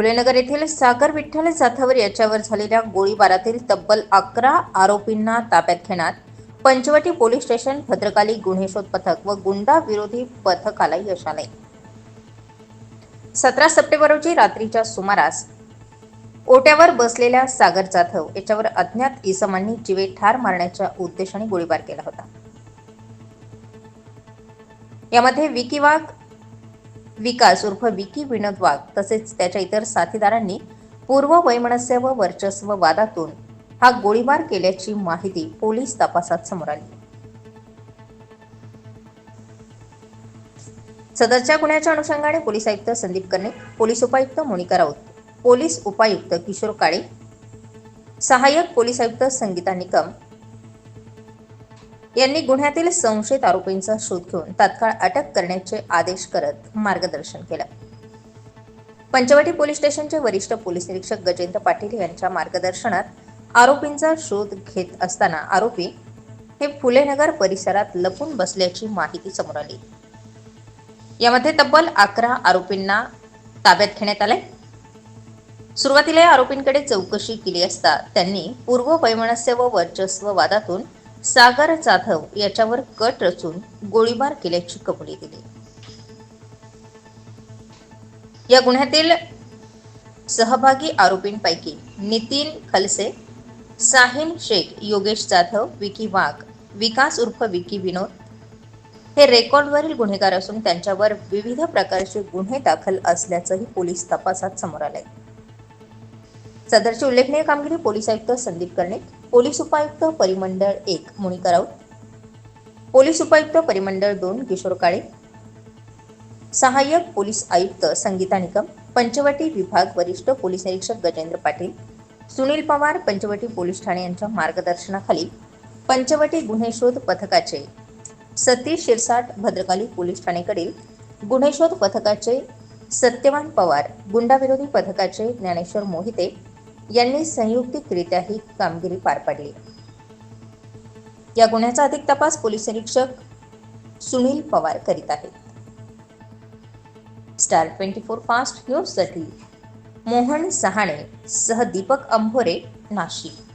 फुलेनगर येथील सागर विठ्ठल जाधवर याच्यावर झालेल्या गोळीबारातील तब्बल अकरा आरोपींना ताब्यात घेण्यात पंचवटी पोलीस स्टेशन भद्रकाली गुन्हे शोध पथक व गुंडा विरोधी पथकाला यश आले सतरा सप्टेंबर रोजी रात्रीच्या सुमारास ओट्यावर बसलेल्या सागर जाधव याच्यावर अज्ञात इसमांनी जीवे ठार मारण्याच्या उद्देशाने गोळीबार केला होता. यामध्ये विकी वाघ विकास उर्फ विकी विनोद वाघ तसेच त्याच्या इतर साथीदारांनी पूर्व वैमनस्य व वर्चस्व वादातून हा गोळीबार केल्याची माहिती पोलीस तपासात समोर आली. सदरच्या गुन्ह्याच्या अनुषंगाने पोलीस आयुक्त संदीप कर्णे पोलीस उपायुक्त मोनिका राऊत पोलीस उपायुक्त किशोर काळे सहाय्यक पोलीस आयुक्त संगीता निकम यांनी गुन्ह्यातील संशयित आरोपींचा शोध घेऊन तात्काळ अटक करण्याचे आदेश करत मार्गदर्शन केलं. पंचवटी पोलीस स्टेशनचे वरिष्ठ पोलीस निरीक्षक गजेंद्र पाटील यांच्या मार्गदर्शनात आरोपींचा शोध घेत असताना आरोपी हे फुलेनगर परिसरात लपून बसल्याची माहिती समोर आली. यामध्ये तब्बल अकरा आरोपींना ताब्यात घेण्यात आले सुरुवातीला या आरोपींकडे चौकशी केली असता त्यांनी पूर्व वैमनस्य व वर्चस्व वादातून सागर जाधव याच्यावर कट रचून गोळीबार केल्याची कबुली दिली. या गुन्ह्यातील सहभागी आरोपींपैकी नितीन खलसे साहिन शेख योगेश जाधव विकी वाघ विकास उर्फ विकी विनोद हे रेकॉर्डवरील गुन्हेगार असून त्यांच्यावर विविध प्रकारचे गुन्हे दाखल असल्याचंही पोलीस तपासात समोर आलंय. सदरची उल्लेखनीय कामगिरी पोलीस आयुक्त संदीप कर्णिक पोलीस उपायुक्त परिमंडळ एक मोनिका राऊत. पोलीस उपायुक्त परिमंडळ दोन किशोर काळे. सहाय्यक पोलीस आयुक्त संगीता निकम. पंचवटी विभाग वरिष्ठ पोलीस निरीक्षक गजेंद्र पाटील. सुनील पवार पंचवटी पोलीस ठाणे यांच्या मार्गदर्शनाखाली पंचवटी गुन्हे शोध पथकाचे सतीश शिरसाट भद्रकाली पोलीस ठाणेकडील गुन्हे शोध पथकाचे सत्यवान पवार गुंडाविरोधी पथकाचे ज्ञानेश्वर मोहिते यांनी संयुक्तिकरित्या ही कामगिरी पार पाडली. या गुन्ह्याचा अधिक तपास पोलीस निरीक्षक सुनील पवार करीत आहेत. स्टार ट्वेंटी फोर फास्ट न्यूजसाठी मोहन सहाणे सह दीपक अंभोरे नाशिक.